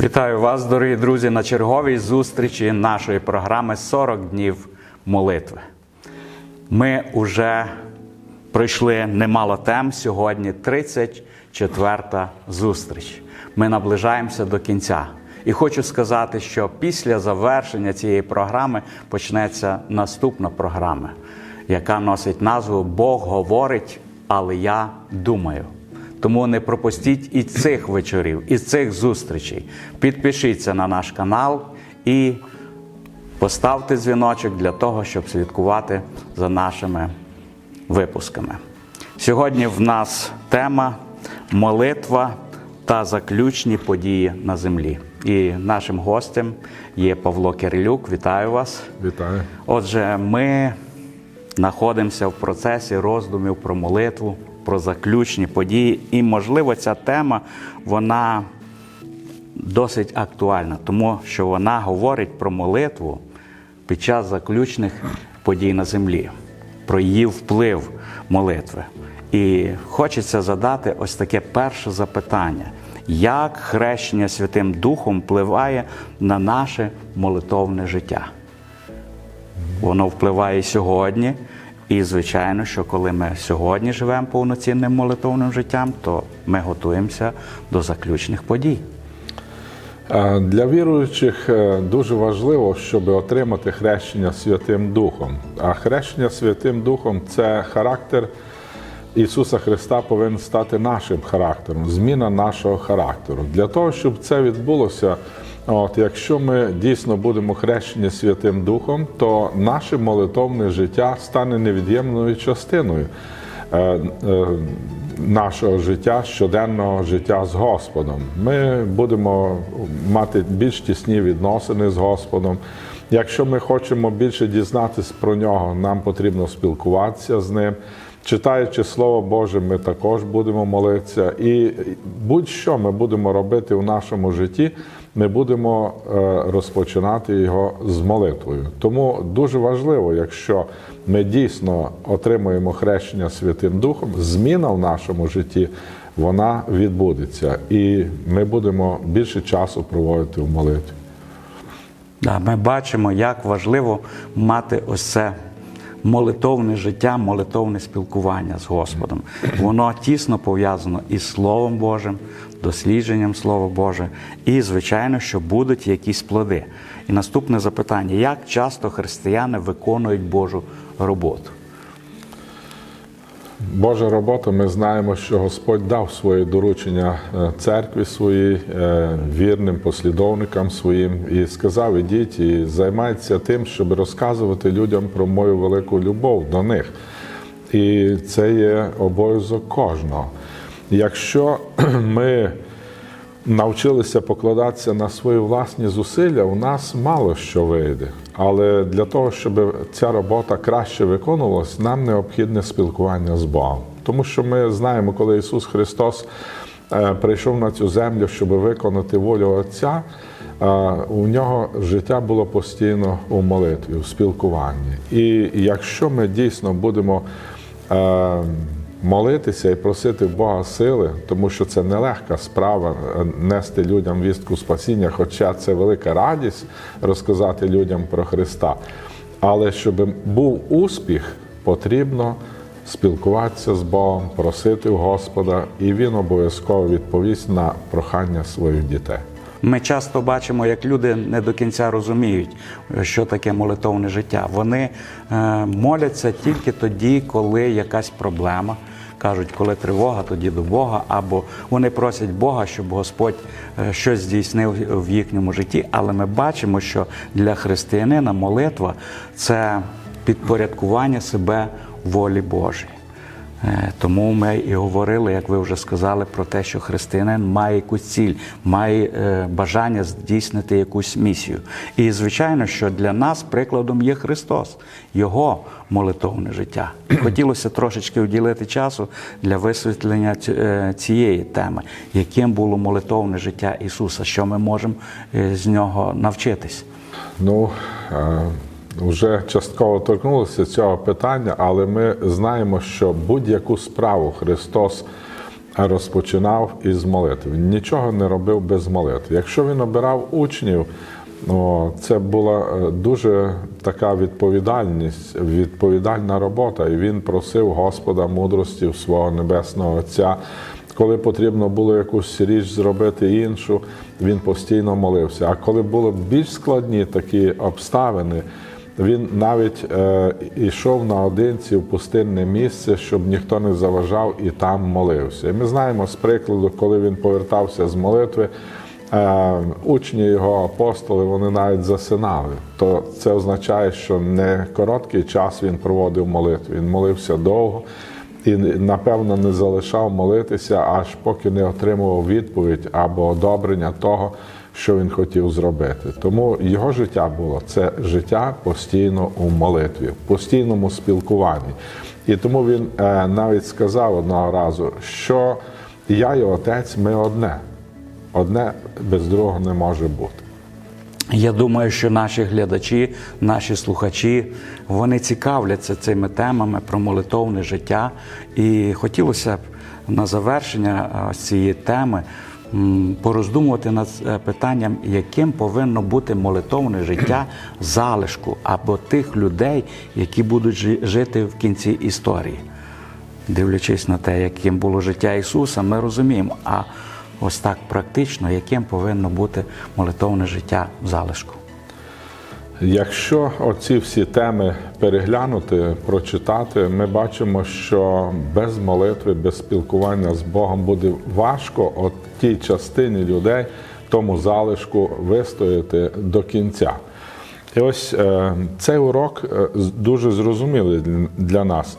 Вітаю вас, дорогі друзі, на черговій зустрічі нашої програми «40 днів молитви. Ми вже пройшли немало тем сьогодні, 34-та зустріч. Ми наближаємося до кінця. І хочу сказати, що після завершення цієї програми почнеться наступна програма, яка носить назву Бог говорить, але я думаю. Тому не пропустіть і цих вечорів, і цих зустрічей. Підпишіться на наш канал і поставте дзвіночок для того, щоб слідкувати за нашими випусками. Сьогодні в нас тема молитва та заключні події на землі. І нашим гостем є Павло Кирилюк. Вітаю вас. Вітаю. Отже, ми знаходимося в процесі роздумів про молитву, про заключні події. І, можливо, ця тема вона досить актуальна, тому що вона говорить про молитву під час заключних подій на землі, про її вплив молитви. І хочеться задати ось таке перше запитання: як хрещення Святим Духом впливає на наше молитовне життя? Воно впливає сьогодні. І, звичайно, що коли ми сьогодні живемо повноцінним молитовним життям, то ми готуємося до заключних подій. Для віруючих е, дуже важливо, щоб отримати хрещення Святим Духом. А хрещення Святим Духом це характер Ісуса Христа повинен стати нашим характером, зміна нашого характеру. Для того, щоб це відбулося, от якщо ми дійсно будемо хрещені Святим Духом, то наше молитовне життя стане невід'ємною частиною. е, е, Нашого життя, щоденного життя з Господом. Ми будемо мати більш тісні відносини з Господом. Якщо ми хочемо більше дізнатися про нього, нам потрібно спілкуватися з ним. Читаючи Слово Боже, ми також будемо молитися. І будь-що ми будемо робити в нашому житті, ми будемо е, розпочинати його з молитвою. Тому дуже важливо, якщо ми дійсно отримуємо хрещення Святим Духом, зміна в нашому житті вона відбудеться, і ми будемо більше часу проводити в молитві. Да, Ми бачимо, як важливо мати ось це молитовне життя, молитовне спілкування з Господом. Воно тісно пов'язано із Словом Божим, дослідженням Слова Боже, і, звичайно, що будуть якісь плоди. І наступне запитання: як часто християни виконують Божу роботу? Божа робота, ми знаємо, що Господь дав своє доручення е, церкві своїй, е, вірним послідовникам своїм, і сказав: ідіть і займайтеся тим, щоб розказувати людям про мою велику любов до них. І це є обов'язок кожного. Якщо ми навчилися покладатися на свої власні зусилля, у нас мало що вийде. Але для того, щоб ця робота краще виконувалась, нам необхідне спілкування з Богом. Тому що ми знаємо, коли Ісус Христос е, прийшов на цю землю, щоб виконати волю Отця, е, у нього життя було постійно у молитві, у спілкуванні. І якщо ми дійсно будемо е, молитися і просити Бога сили, тому що це нелегка справа е, нести людям вістку спасіння, хоча це велика радість розказати людям про Христа. Але щоб був успіх, потрібно спілкуватися з Богом, просити в Господа, і Він обов'язково відповість на прохання своїх дітей. Ми часто бачимо, як люди не до кінця розуміють, що таке молитовне життя. Вони е, моляться тільки тоді, коли якась проблема. Кажуть, коли тривога, тоді до Бога, або вони просять Бога, щоб Господь е, щось здійснив в їхньому житті. Але ми бачимо, що для християнина молитва це підпорядкування себе волі Божій. Е, Тому ми і говорили, як ви вже сказали, про те, що християнин має якусь ціль, має е, бажання здійснити якусь місію. І звичайно, що для нас прикладом є Христос, Його молитовне життя. Хотілося трошечки уділити часу для висвітлення е, цієї теми, яким було молитовне життя Ісуса, що ми можемо з нього навчитись. Ну, е, вже частково торкнулися цього питання, але ми знаємо, що будь-яку справу Христос розпочинав із молитви. Він нічого не робив без молитви. Якщо він обирав учнів, це була е, дуже така відповідальність, відповідальна робота. І він просив Господа мудрості свого небесного Отця. Коли потрібно було якусь річ зробити іншу, він постійно молився. А коли були більш складні такі обставини, він навіть е, йшов наодинці в пустинне місце, щоб ніхто не заважав і там молився. І ми знаємо з прикладу, коли він повертався з молитви, е, учні його апостоли вони навіть засинали. То це означає, що не короткий час він проводив молитву, він молився довго і напевно не залишав молитися, аж поки не отримував відповідь або одобрення того, що він хотів зробити. Тому його життя було це життя постійно у молитві, в постійному спілкуванні. І тому він е, навіть сказав одного разу, що я і отець, ми одне. Одне без другого не може бути. Я думаю, що наші глядачі, наші слухачі, вони цікавляться цими темами про молитовне життя. І хотілося б на завершення е, цієї теми пороздумувати над е, питанням, яким повинно бути молитовне життя залишку або тих людей, які будуть жити в кінці історії. Дивлячись на те, яким було життя Ісуса, ми розуміємо, а ось так практично, яким повинно бути молитовне життя в залишку. Якщо оці всі теми переглянути, прочитати, ми бачимо, що без молитви, без спілкування з Богом буде важко от тій частині людей, тому залишку вистояти до кінця. І ось е, цей урок е, дуже зрозумілий для- нас.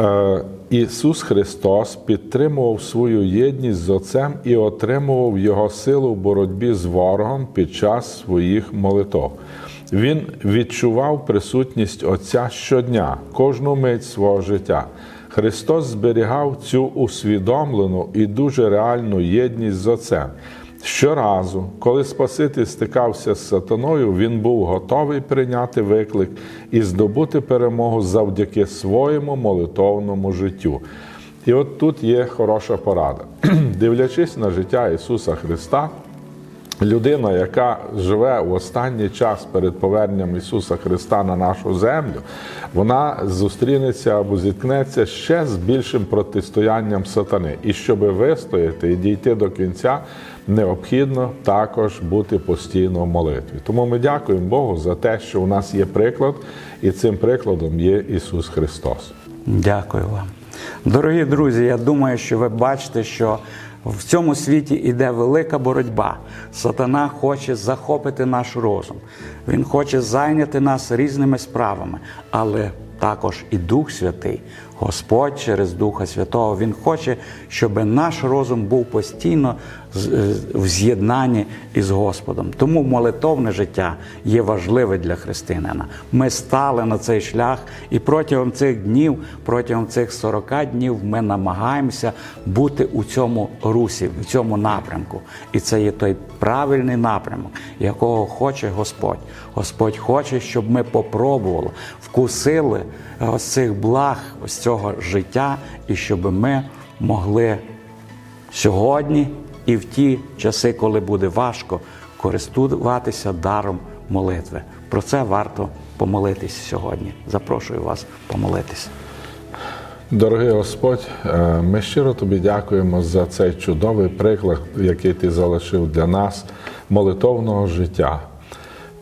Е, Ісус Христос підтримував свою єдність з Отцем і отримував Його силу в боротьбі з ворогом під час своїх молитов. Він відчував присутність Отця щодня, кожну мить свого життя. Христос зберігав цю усвідомлену і дуже реальну єдність з Отцем. Щоразу, коли Спаситель стикався з сатаною, він був готовий прийняти виклик і здобути перемогу завдяки своєму молитовному життю. І от тут є хороша порада. Дивлячись на життя Ісуса Христа, людина, яка живе в останній час перед поверненням Ісуса Христа на нашу землю, вона зустрінеться або зіткнеться ще з більшим протистоянням сатани. І щоб вистояти і дійти до кінця, необхідно також бути постійно в молитві. Тому ми дякуємо Богу за те, що у нас є приклад, і цим прикладом є Ісус Христос. Дякую вам. Дорогі друзі, я думаю, що ви бачите, що в цьому світі іде велика боротьба. Сатана хоче захопити наш розум. Він хоче зайняти нас різними справами, але також і Дух Святий, Господь через Духа Святого, Він хоче, щоб наш розум був постійно е, в з'єднанні із Господом. Тому молитовне життя є важливе для християнина. Ми стали на цей шлях, і протягом цих днів, протягом цих 40 днів, ми намагаємося бути у цьому русі, в цьому напрямку. І це є той правильний напрямок, якого хоче Господь. Господь хоче, щоб ми попробували, вкусили ось цих благ, ось цього життя, і щоб ми могли сьогодні і в ті часи, коли буде важко, користуватися даром молитви. Про це варто помолитись сьогодні. Запрошую вас помолитися. Дорогий Господь, е, ми щиро тобі дякуємо за цей чудовий приклад, який ти залишив для нас молитовного життя.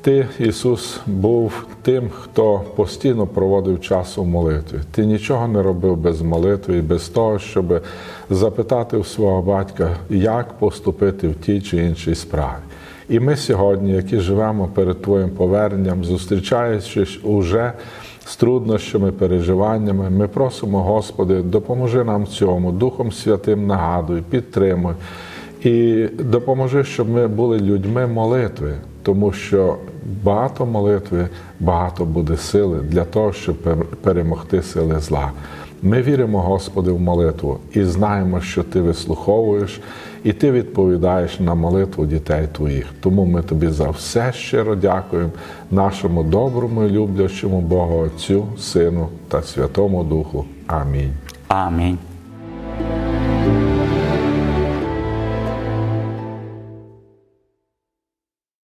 Ти, Ісус, був тим, хто постійно проводив час у молитві. Ти нічого не робив без молитви і без того, щоб запитати у свого батька, як поступити в тій чи іншій справі. І ми сьогодні, які живемо перед Твоїм поверненням, зустрічаючись уже з труднощами, переживаннями, ми просимо, Господи, допоможи нам цьому, Духом Святим нагадуй, підтримуй. І допоможи, щоб ми були людьми молитви, тому що багато молитви, багато буде сили для того, щоб перемогти сили зла. Ми віримо, Господи, в молитву і знаємо, що Ти вислуховуєш, і Ти відповідаєш на молитву дітей Твоїх. Тому ми Тобі за все щиро дякуємо нашому доброму і люблячому Богу Отцю, Сину та Святому Духу. Амінь. Амінь.